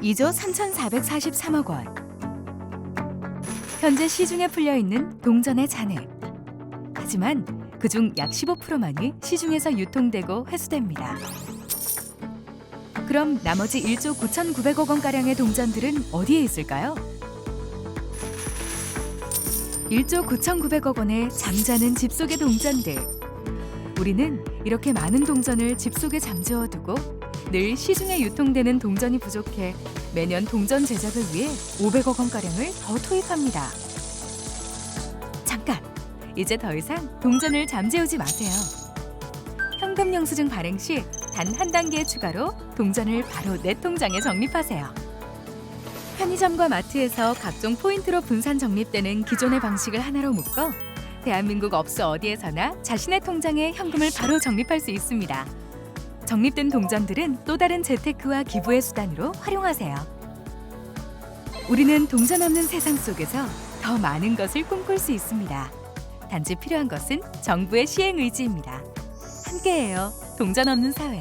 2조 3,443억 원. 현재 시중에 풀려 있는 동전의 잔액. 하지만 그중 약 15%만이 시중에서 유통되고 회수됩니다. 그럼 나머지 1조 9,900억 원 가량의 동전들은 어디에 있을까요? 1조 9,900억 원의 잠자는 집 속의 동전들. 우리는 이렇게 많은 동전을 집 속에 잠재워 두고 늘 시중에 유통되는 동전이 부족해 매년 동전 제작을 위해 500억 원 가량을 더 투입합니다. 잠깐. 이제 더 이상 동전을 잠재우지 마세요. 현금 영수증 발행 시 단 한 단계 추가로 동전을 바로 내 통장에 적립하세요. 편의점과 마트에서 각종 포인트로 분산 적립되는 기존의 방식을 하나로 묶어 대한민국 업소 어디에서나 자신의 통장에 현금을 바로 적립할 수 있습니다. 적립된 동전들은 또 다른 재테크와 기부의 수단으로 활용하세요. 우리는 동전 없는 세상 속에서 더 많은 것을 꿈꿀 수 있습니다. 단지 필요한 것은 정부의 시행 의지입니다. 함께해요. 동전 없는 사회.